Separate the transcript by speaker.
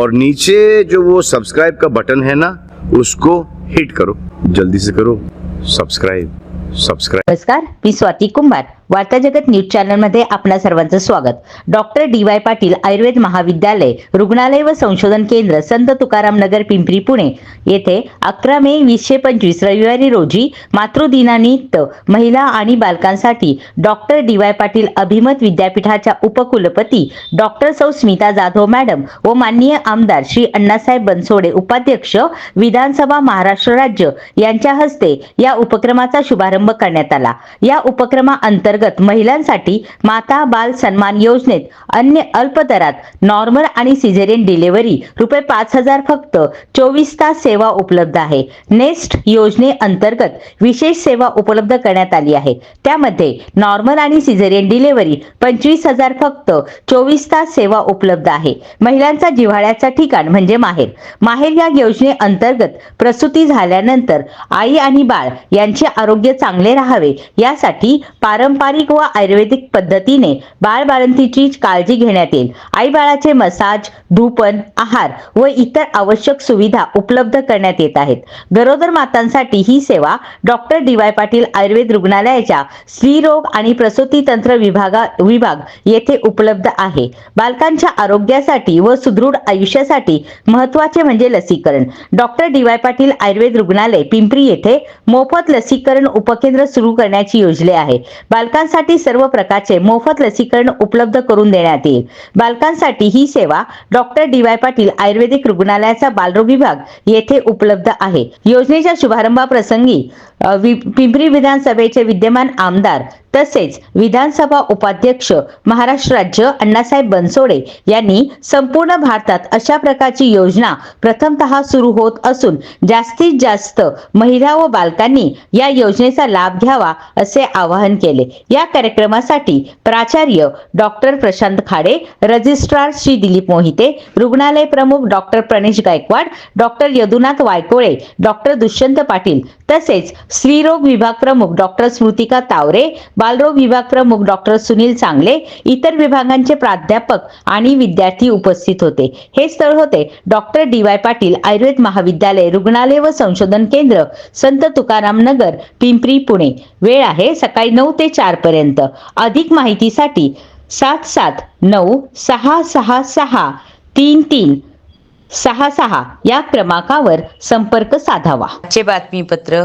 Speaker 1: और नीचे जो वो सब्सक्राइब का बटन है ना उसको हिट करो। जल्दी से करो। सब्सक्राइब सब्सक्राइब
Speaker 2: नमस्कार मी स्वाती कुंभार। वार्ता जगत न्यूज चॅनलमध्ये आपणा सर्वांचं स्वागत. Doctor D Y Patil Ayurveda महाविद्यालय रुग्णालय व संशोधन केंद्र संत तुकाराम नगर पिंपरी पुणे. येथे अकरा मे वीसशे पंचवीस रविवारी रोजी मातृदिनानिमित्त महिला आणि बालकांसाठी डॉक्टर डी वाय पाटील अभिमत विद्यापीठाच्या उपकुलपती डॉक्टर सौ स्मिता जाधव मॅडम व माननीय आमदार श्री अण्णासाहेब बनसोडे उपाध्यक्ष विधानसभा महाराष्ट्र राज्य यांच्या हस्ते या उपक्रमाचा शुभारंभ करण्यात आला. या अंतर्गत महिलांसाठी माता बाल सन्मान योजनेत अन्य अल्प दरात नॉर्मल आणि सिझेरियन डिलिव्हरी रुपये पाच हजार फक्त चोवीस तास सेवा उपलब्ध आहे. नेस्ट योजने अंतर्गत विशेष सेवा उपलब्ध करण्यात आली आहे. त्यामध्ये नॉर्मल आणि सिझेरियन डिलिव्हरी पंचवीस हजार फक्त चोवीस तास सेवा उपलब्ध आहे. महिलांचा जिव्हाळ्याचा ठिकाण म्हणजे माहेर. माहेर या योजनेअंतर्गत प्रसूती झाल्यानंतर आई आणि बाळ यांचे आरोग्य चांगले राहावे यासाठी पारंपरिक व आयुर्वेदिक पद्धतीने बाळबाळंतीची काळजी घेण्यात येईल. आई बाळाचे मसाज धूपन आहार व इतर आवश्यक सुविधा उपलब्ध करण्यात येत आहेत. गरोदर मातांसाठी ही सेवा doctor D Y Patil Ayurveda रुग्णालयाच्या स्त्रीरोग आणि प्रसूती तंत्र विभागा विभाग येथे उपलब्ध आहे. बालकांच्या आरोग्यासाठी व सुदृढ आयुष्यासाठी महत्त्वाचे म्हणजे लसीकरण. Doctor D Y Patil Ayurveda रुग्णालय पिंपरी येथे मोफत लसीकरण उपकेंद्र सुरू करण्याची योजले आहे. बालकांसाठी सर्व प्रकारचे मोफत लसीकरण उपलब्ध करून देण्यात येईल. बालकांसाठी ही सेवा डॉक्टर डी वाय पाटील आयुर्वेदिक रुग्णालयाचा बालरोग विभाग येथे उपलब्ध आहे. योजनेच्या शुभारंभाप्रसंगी पिंपरी विधानसभेचे विद्यमान आमदार तसेच विधानसभा उपाध्यक्ष महाराष्ट्र राज्य अण्णासाहेब बनसोडे यांनी संपूर्ण भारतात अशा प्रकारची योजना प्रथमतः सुरू होत असून जास्तीत जास्त महिला व बालकांनी या योजनेचा लाभ घ्यावा असे आवाहन केले. या कार्यक्रमासाठी प्राचार्य डॉक्टर प्रशांत खाडे रजिस्ट्रार श्री दिलीप मोहिते रुग्णालय प्रमुख doctor Pranesh Gaikwad doctor Yadunath Vaykole doctor Dushyant Patil तसेच स्त्रीरोग विभाग प्रमुख डॉक्टर स्मृतिका तावरे बालरोग विभाग प्रमुख डॉक्टर सुनील चांगले इतर विभागांचे प्राध्यापक आणि विद्यार्थी उपस्थित होते. हे स्थळ होते doctor D Y Patil Ayurveda महाविद्यालय रुग्णालय व संशोधन केंद्र संत तुकाराम नगर पिंपरी पुणे. वेळ आहे सकाळी नऊ ते चार पर्यंत. अधिक माहितीसाठी सात सात नऊ सहा सहा सहा तीन तीन सहा सहा या क्रमांकावर संपर्क साधावा. बातमीपत्र